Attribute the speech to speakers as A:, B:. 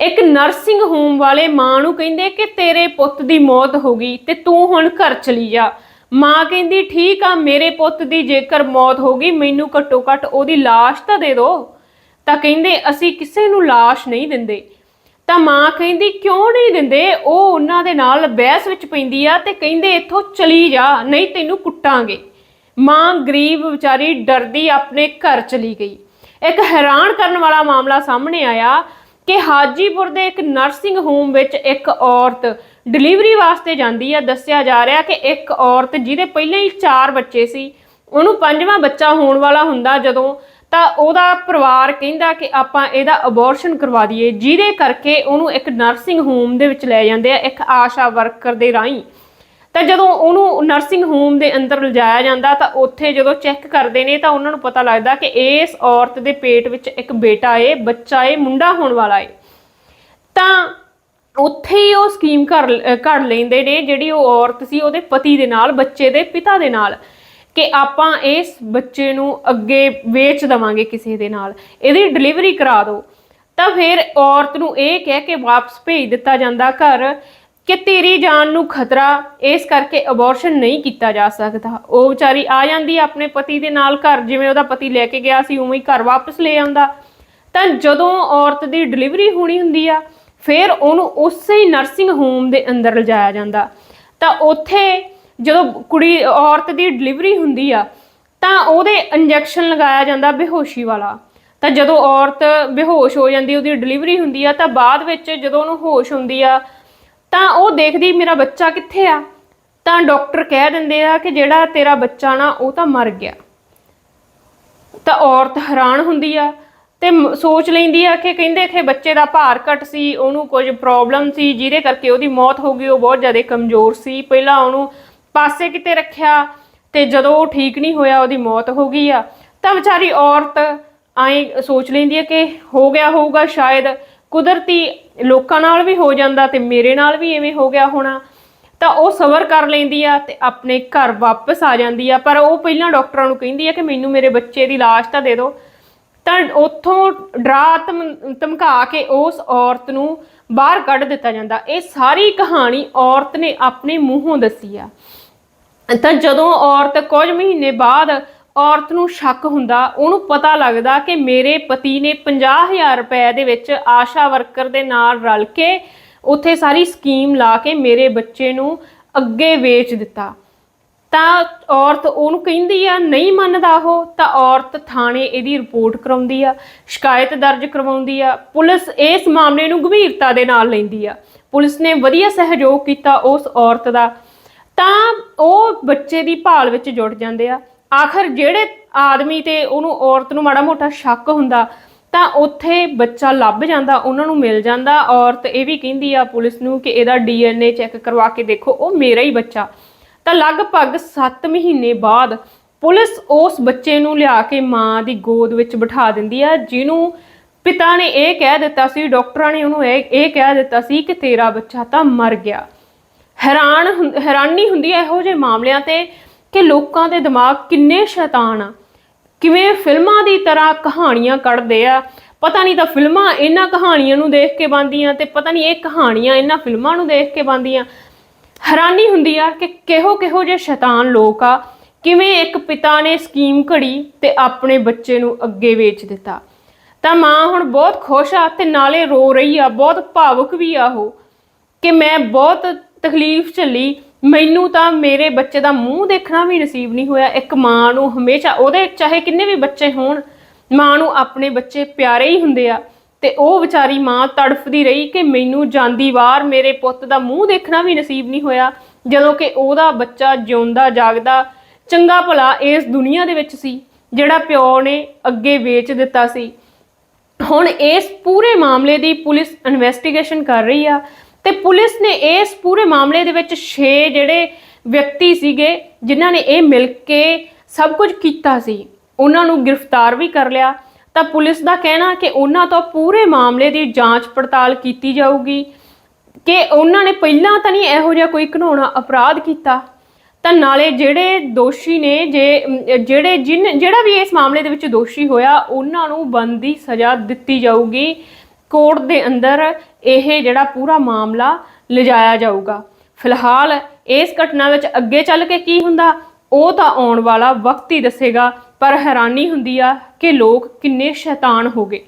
A: ਇੱਕ nursing home ਵਾਲੇ ਮਾਂ ਨੂੰ ਕਹਿੰਦੇ ਕਿ ਤੇਰੇ ਪੁੱਤ ਦੀ ਮੌਤ ਹੋ ਗਈ ਤੇ ਤੂੰ ਹੁਣ ਘਰ ਚਲੀ ਜਾ। ਮਾਂ ਕਹਿੰਦੀ, ਠੀਕ ਆ, ਮੇਰੇ ਪੁੱਤ ਦੀ ਜੇਕਰ ਮੌਤ ਹੋ ਗਈ, ਮੈਨੂੰ ਘੱਟੋ ਘੱਟ ਉਹਦੀ ਲਾਸ਼ ਤਾਂ ਦੇ ਦਿਓ ਤਾਂ ਕਹਿੰਦੇ, ਅਸੀਂ ਕਿਸੇ ਨੂੰ ਲਾਸ਼ ਨਹੀਂ ਦਿੰਦੇ। ਤਾਂ ਮਾਂ ਕਹਿੰਦੀ, ਕਿਉਂ ਨਹੀਂ ਦਿੰਦੇ? ਉਹ ਉਹਨਾਂ ਦੇ ਨਾਲ ਬਹਿਸ ਵਿੱਚ ਪੈਂਦੀ ਆ ਤੇ ਕਹਿੰਦੇ, ਇੱਥੋਂ ਚਲੀ ਜਾ, ਨਹੀਂ ਤੈਨੂੰ ਕੁੱਟਾਂਗੇ। ਮਾਂ ਗਰੀਬ ਵਿਚਾਰੀ ਡਰਦੀ ਆਪਣੇ ਘਰ ਚਲੀ ਗਈ। ਇੱਕ ਹੈਰਾਨ ਕਰਨ ਵਾਲਾ ਮਾਮਲਾ ਸਾਹਮਣੇ ਆਇਆ। ਕਿ ਹਾਜੀਪੁਰ ਦੇ ਇੱਕ ਨਰਸਿੰਗ ਹੋਮ ਵਿੱਚ ਇੱਕ ਔਰਤ ਡਿਲੀਵਰੀ ਵਾਸਤੇ ਜਾਂਦੀ ਆ। ਦੱਸਿਆ ਜਾ ਰਿਹਾ ਕਿ ਇੱਕ ਔਰਤ ਜਿਹਦੇ ਪਹਿਲਾਂ ਹੀ 4 ਬੱਚੇ ਸੀ, ਉਹਨੂੰ ਪੰਜਵਾਂ ਬੱਚਾ ਹੋਣ ਵਾਲਾ ਹੁੰਦਾ ਜਦੋਂ ਤਾਂ ਉਹਦਾ ਪਰਿਵਾਰ ਕਹਿੰਦਾ ਕਿ ਆਪਾਂ ਇਹਦਾ ਅਬੋਰਸ਼ਨ ਕਰਵਾ ਦਈਏ, ਜਿਹਦੇ ਕਰਕੇ ਉਹਨੂੰ ਇੱਕ ਨਰਸਿੰਗ ਹੋਮ ਦੇ ਵਿੱਚ ਲੈ ਜਾਂਦੇ ਆ, ਇੱਕ ਆਸ਼ਾ ਵਰਕਰ ਦੇ ਰਾਹੀਂ। ਤਾਂ ਜਦੋਂ ਉਹਨੂੰ ਨਰਸਿੰਗ ਹੋਮ ਦੇ ਅੰਦਰ ਲਿਜਾਇਆ ਜਾਂਦਾ ਤਾਂ ਉੱਥੇ ਜਦੋਂ ਚੈੱਕ ਕਰਦੇ ਨੇ ਤਾਂ ਉਹਨਾਂ ਨੂੰ ਪਤਾ ਲੱਗਦਾ ਕਿ ਇਸ ਔਰਤ ਦੇ ਪੇਟ ਵਿੱਚ ਇੱਕ ਬੇਟਾ ਏ, ਬੱਚਾ ਏ, ਮੁੰਡਾ ਹੋਣ ਵਾਲਾ ਏ। ਤਾਂ ਉੱਥੇ ਹੀ ਉਹ ਸਕੀਮ ਕਰ ਘੜ ਲੈਂਦੇ ਨੇ ਜਿਹੜੀ ਉਹ ਔਰਤ ਸੀ ਉਹਦੇ ਪਤੀ ਦੇ ਨਾਲ, ਬੱਚੇ ਦੇ ਪਿਤਾ ਦੇ ਨਾਲ ਕਿ ਆਪਾਂ ਇਸ ਬੱਚੇ ਨੂੰ ਅੱਗੇ ਵੇਚ ਦਵਾਂਗੇ ਕਿਸੇ ਦੇ ਨਾਲ, ਇਹਦੀ ਡਿਲੀਵਰੀ ਕਰਾ ਦਿਓ। ਤਾਂ ਫਿਰ ਔਰਤ ਨੂੰ ਇਹ ਕਹਿ ਕੇ ਵਾਪਸ ਭੇਜ ਦਿੱਤਾ ਜਾਂਦਾ ਘਰ ਕਿ ਤੇਰੀ ਜਾਨ ਨੂੰ ਖਤਰਾ ਇਸ ਕਰਕੇ ਅਬੋਰਸ਼ਨ ਨਹੀਂ ਕੀਤਾ ਜਾ ਸਕਦਾ। ਉਹ ਵਿਚਾਰੀ ਆ ਜਾਂਦੀ ਆਪਣੇ ਪਤੀ ਦੇ ਨਾਲ ਘਰ, ਜਿਵੇਂ ਉਹਦਾ ਪਤੀ ਲੈ ਕੇ ਗਿਆ ਸੀ, ਉਵੇਂ ਹੀ ਘਰ ਵਾਪਸ ਲੈ ਆਉਂਦਾ। ਤਾਂ ਜਦੋਂ ਔਰਤ ਦੀ ਡਿਲੀਵਰੀ ਹੋਣੀ ਹੁੰਦੀ ਆ, ਫਿਰ ਉਹਨੂੰ ਉਸੇ ਹੀ ਨਰਸਿੰਗ ਹੋਮ ਦੇ ਅੰਦਰ ਲਿਜਾਇਆ ਜਾਂਦਾ। ਤਾਂ ਉੱਥੇ ਜਦੋਂ ਕੁੜੀ, ਔਰਤ ਦੀ ਡਿਲੀਵਰੀ ਹੁੰਦੀ ਆ, ਤਾਂ ਉਹਦੇ ਇੰਜੈਕਸ਼ਨ ਲਗਾਇਆ ਜਾਂਦਾ ਬੇਹੋਸ਼ੀ ਵਾਲਾ। ਤਾਂ ਜਦੋਂ ਔਰਤ ਬੇਹੋਸ਼ ਹੋ ਜਾਂਦੀ, ਉਹਦੀ ਡਿਲੀਵਰੀ ਹੁੰਦੀ ਆ, ਤਾਂ ਬਾਅਦ ਵਿੱਚ ਜਦੋਂ ਉਹਨੂੰ ਹੋਸ਼ ਹੁੰਦੀ ਆ ਤਾਂ ਉਹ ਦੇਖਦੀ ਮੇਰਾ ਬੱਚਾ ਕਿੱਥੇ ਆ? ਤਾਂ ਡਾਕਟਰ ਕਹਿ ਦਿੰਦੇ ਆ ਕਿ ਜਿਹੜਾ ਤੇਰਾ ਬੱਚਾ ਨਾ, ਉਹ ਤਾਂ ਮਰ ਗਿਆ। ਤਾਂ ਔਰਤ ਹੈਰਾਨ ਹੁੰਦੀ ਆ ਤੇ ਮ- ਸੋਚ ਲੈਂਦੀ ਆ ਕਿ ਕਹਿੰਦੇ ਕਿ ਬੱਚੇ ਦਾ ਭਾਰ ਘਟ ਸੀ, ਉਹਨੂੰ ਕੁਝ ਪ੍ਰੋਬਲਮ ਸੀ, ਜਿਹਦੇ ਕਰਕੇ ਉਹਦੀ ਮੌਤ ਹੋ ਗਈ, ਉਹ ਬਹੁਤ ਜ਼ਿਆਦਾ ਕਮਜ਼ੋਰ ਸੀ। ਪਹਿਲਾਂ ਉਹਨੂੰ ਪਾਸੇ ਕਿਤੇ ਰੱਖਿਆ ਤੇ ਜਦੋਂ ਉਹ ਠੀਕ ਨਹੀਂ ਹੋਇਆ, ਉਹਦੀ ਮੌਤ ਹੋ ਗਈ ਆ। ਤਾਂ ਵਿਚਾਰੀ ਔਰਤ ਐਂ ਸੋਚ ਲੈਂਦੀ ਆ ਕਿ ਹੋ ਗਿਆ ਹੋਊਗਾ, ਸ਼ਾਇਦ ਕੁਦਰਤੀ ਲੋਕਾਂ ਨਾਲ ਵੀ ਹੋ ਜਾਂਦਾ ਤੇ ਮੇਰੇ ਨਾਲ ਵੀ ਐਵੇਂ ਹੋ ਗਿਆ ਹੋਣਾ, ਤਾਂ ਉਹ ਸਬਰ ਕਰ ਲੈਂਦੀ ਆ ਤੇ ਆਪਣੇ ਘਰ ਵਾਪਸ ਆ ਜਾਂਦੀ ਆ। ਪਰ ਉਹ ਪਹਿਲਾਂ ਡਾਕਟਰਾਂ ਨੂੰ ਕਹਿੰਦੀ ਆ ਕਿ ਮੈਨੂੰ ਮੇਰੇ ਬੱਚੇ ਦੀ ਲਾਸ਼ ਤਾਂ ਦੇ ਦਿਓ ਤਾਂ ਉੱਥੋਂ ਡਰਾ ਧਮ- ਧਮਕਾ ਕੇ ਉਸ ਔਰਤ ਨੂੰ ਬਾਹਰ ਕੱਢ ਦਿੱਤਾ ਜਾਂਦਾ। ਇਹ ਸਾਰੀ ਕਹਾਣੀ ਔਰਤ ਨੇ ਆਪਣੇ ਮੂੰਹੋਂ ਦੱਸੀ ਆ। ਤਾਂ ਜਦੋਂ ਔਰਤ ਕੁਝ ਮਹੀਨੇ ਬਾਅਦ ਔਰਤ ਨੂੰ ਸ਼ੱਕ ਹੁੰਦਾ, ਉਹਨੂੰ ਪਤਾ ਲੱਗਦਾ ਕਿ ਮੇਰੇ ਪਤੀ ਨੇ 50000 ਰੁਪਏ ਦੇ ਵਿੱਚ ਆਸ਼ਾ ਵਰਕਰ ਦੇ ਨਾਲ ਰਲ ਕੇ ਉੱਥੇ ਸਾਰੀ ਸਕੀਮ ਲਾ ਕੇ ਮੇਰੇ ਬੱਚੇ ਨੂੰ ਅੱਗੇ ਵੇਚ ਦਿੱਤਾ। ਤਾਂ ਔਰਤ ਉਹਨੂੰ ਕਹਿੰਦੀ ਆ, ਨਹੀਂ ਮੰਨਦਾ ਉਹ, ਤਾਂ ਔਰਤ ਥਾਣੇ ਇਹਦੀ ਰਿਪੋਰਟ ਕਰਾਉਂਦੀ ਆ, ਸ਼ਿਕਾਇਤ ਦਰਜ ਕਰਵਾਉਂਦੀ ਆ, ਪੁਲਿਸ ਇਸ ਮਾਮਲੇ ਨੂੰ ਗੰਭੀਰਤਾ ਦੇ ਨਾਲ ਲੈਂਦੀ ਆ। ਪੁਲਿਸ ਨੇ ਵਧੀਆ ਸਹਿਯੋਗ ਕੀਤਾ ਉਸ ਔਰਤ ਦਾ। ਤਾਂ ਉਹ ਬੱਚੇ ਦੀ ਭਾਲ ਵਿੱਚ ਜੁੜ ਜਾਂਦੇ ਆ। ਆਖਰ ਜਿਹੜੇ ਆਦਮੀ ਤੇ ਉਹਨੂੰ ਔਰਤ ਨੂੰ ਮਾੜਾ ਮੋਟਾ ਸ਼ੱਕ ਹੁੰਦਾ, ਤਾਂ ਉੱਥੇ ਬੱਚਾ ਲੱਭ ਜਾਂਦਾ, ਉਹਨਾਂ ਨੂੰ ਮਿਲ ਜਾਂਦਾ। ਔਰਤ ਇਹ ਵੀ ਕਹਿੰਦੀ ਆ ਪੁਲਿਸ ਨੂੰ ਕਿ ਇਹਦਾ ਡੀਐਨਏ ਚੈੱਕ ਕਰਵਾ ਕੇ ਦੇਖੋ, ਉਹ ਮੇਰਾ ਹੀ ਬੱਚਾ। ਤਾਂ ਲਗਭਗ 7 ਮਹੀਨੇ ਬਾਅਦ ਪੁਲਿਸ ਉਸ ਬੱਚੇ ਨੂੰ ਲਿਆ ਕੇ ਮਾਂ ਦੀ ਗੋਦ ਵਿੱਚ ਬਿਠਾ ਦਿੰਦੀ ਆ, ਜਿਹਨੂੰ ਪਿਤਾ ਨੇ ਇਹ ਕਹਿ ਦਿੱਤਾ ਸੀ, ਡਾਕਟਰਾਂ ਨੇ ਉਹਨੂੰ ਇਹ ਇਹ ਕਹਿ ਦਿੱਤਾ ਸੀ ਕਿ ਤੇਰਾ ਬੱਚਾ ਤਾਂ ਮਰ ਗਿਆ। ਹੈਰਾਨ ਹੁੰ- ਹੈਰਾਨੀ ਹੁੰਦੀ ਹੈ ਇਹੋ ਜਿਹੇ ਮਾਮਲਿਆਂ ਤੇ। ਕਿ ਲੋਕਾਂ ਦੇ ਦਿਮਾਗ ਕਿੰਨੇ ਸ਼ੈਤਾਨ ਆ। ਕਿਵੇਂ ਫਿਲਮਾਂ ਦੀ ਤਰ੍ਹਾਂ ਕਹਾਣੀਆਂ ਕੱਢਦੇ ਆ। ਪਤਾ ਨਹੀਂ ਤਾਂ ਫਿਲਮਾਂ ਇਹਨਾਂ ਕਹਾਣੀਆਂ ਨੂੰ ਦੇਖ ਕੇ ਬਣਦੀਆਂ ਤੇ ਪਤਾ ਨਹੀਂ ਇਹ ਕਹਾਣੀਆਂ ਇਹਨਾਂ ਫਿਲਮਾਂ ਨੂੰ ਦੇਖ ਕੇ ਬਣਦੀਆਂ। ਹੈਰਾਨੀ ਹੁੰਦੀ ਆ ਕਿ ਕਿਹੋ ਕਿਹੋ ਜਿਹੇ ਸ਼ੈਤਾਨ ਲੋਕ ਆ। ਕਿਵੇਂ ਇੱਕ ਪਿਤਾ ਨੇ ਸਕੀਮ ਘੜੀ ਤੇ ਆਪਣੇ ਬੱਚੇ ਨੂੰ ਅੱਗੇ ਵੇਚ ਦਿੱਤਾ। ਤਾਂ ਮਾਂ ਹੁਣ ਬਹੁਤ ਖੁਸ਼ ਆ ਤੇ ਨਾਲੇ ਰੋ ਰਹੀ ਆ, ਬਹੁਤ ਭਾਵੁਕ ਵੀ ਆ ਉਹ। ਕਿ ਮੈਂ ਬਹੁਤ ਤਕਲੀਫ ਝੱਲੀ। ਮੈਨੂੰ ਤਾਂ ਮੇਰੇ ਬੱਚੇ ਦਾ ਮੂੰਹ ਦੇਖਣਾ ਵੀ ਨਸੀਬ ਨਹੀਂ ਹੋਇਆ। ਇੱਕ ਮਾਂ ਨੂੰ ਹਮੇਸ਼ਾ ਉਹਦੇ ਚਾਹੇ ਕਿੰਨੇ ਵੀ ਬੱਚੇ ਹੋਣ, ਮਾਂ ਨੂੰ ਆਪਣੇ ਬੱਚੇ ਪਿਆਰੇ ਹੀ ਹੁੰਦੇ ਆ। ਤੇ ਉਹ ਵਿਚਾਰੀ ਮਾਂ ਤੜਫਦੀ ਰਹੀ ਕਿ ਮੈਨੂੰ ਜਾਂਦੀ ਵਾਰ ਮੇਰੇ ਪੁੱਤ ਦਾ ਮੂੰਹ ਦੇਖਣਾ ਵੀ ਨਸੀਬ ਨਹੀਂ ਹੋਇਆ। ਜਦੋਂ ਕਿ ਉਹਦਾ ਬੱਚਾ ਜਿਉਂਦਾ ਜਾਗਦਾ, ਚੰਗਾ ਭਲਾ ਇਸ ਦੁਨੀਆ ਦੇ ਵਿੱਚ ਸੀ, ਜਿਹੜਾ ਪਿਓ ਨੇ ਅੱਗੇ ਵੇਚ ਦਿੱਤਾ ਸੀ। ਹੁਣ ਇਸ ਪੂਰੇ ਮਾਮਲੇ ਦੀ ਪੁਲਿਸ ਇਨਵੈਸਟੀਗੇਸ਼ਨ ਕਰ ਰਹੀ ਆ। ਤੇ ਪੁਲਿਸ ਨੇ ਇਸ ਪੂਰੇ ਮਾਮਲੇ ਦੇ ਵਿੱਚ 6 ਜਿਹੜੇ ਵਿਅਕਤੀ ਸੀਗੇ, ਜਿਨ੍ਹਾਂ ਨੇ ਇਹ ਮਿਲ ਕੇ ਸਭ ਕੁਝ ਕੀਤਾ ਸੀ। ਉਹਨਾਂ ਨੂੰ ਗ੍ਰਿਫਤਾਰ ਵੀ ਕਰ ਲਿਆ। ਤਾਂ ਪੁਲਿਸ ਦਾ ਕਹਿਣਾ ਕਿ ਉਹਨਾਂ ਤੋਂ ਪੂਰੇ ਮਾਮਲੇ ਦੀ ਜਾਂਚ ਪੜਤਾਲ ਕੀਤੀ ਜਾਊਗੀ ਕਿ ਉਹਨਾਂ ਨੇ ਪਹਿਲਾਂ ਤਾਂ ਨਹੀਂ ਇਹੋ ਜਿਹਾ ਕੋਈ ਘਿਨੌਣਾ ਅਪਰਾਧ ਕੀਤਾ। ਤਾਂ ਨਾਲੇ ਜਿਹੜੇ ਦੋਸ਼ੀ ਨੇ, ਜੇ, ਜਿਹੜੇ ਜਿਨ, ਜਿਹੜਾ ਵੀ ਇਸ ਮਾਮਲੇ ਦੇ ਵਿੱਚ ਦੋਸ਼ੀ ਹੋਇਆ, ਉਹਨਾਂ ਨੂੰ ਬੰਦੀ ਸਜ਼ਾ ਦਿੱਤੀ ਜਾਊਗੀ। ਕੋਰਟ ਦੇ ਅੰਦਰ ਇਹ ਜਿਹੜਾ ਪੂਰਾ ਮਾਮਲਾ ਲਿਜਾਇਆ ਜਾਊਗਾ। ਫਿਲਹਾਲ ਇਸ ਘਟਨਾ ਵਿੱਚ ਅੱਗੇ ਚੱਲ ਕੇ ਕੀ ਹੁੰਦਾ, ਉਹ ਤਾਂ ਆਉਣ ਵਾਲਾ ਵਕਤ ਹੀ ਦੱਸੇਗਾ, ਪਰ ਹੈਰਾਨੀ ਹੁੰਦੀ ਆ ਕਿ ਲੋਕ ਕਿੰਨੇ ਸ਼ੈਤਾਨ ਹੋ ਗਏ।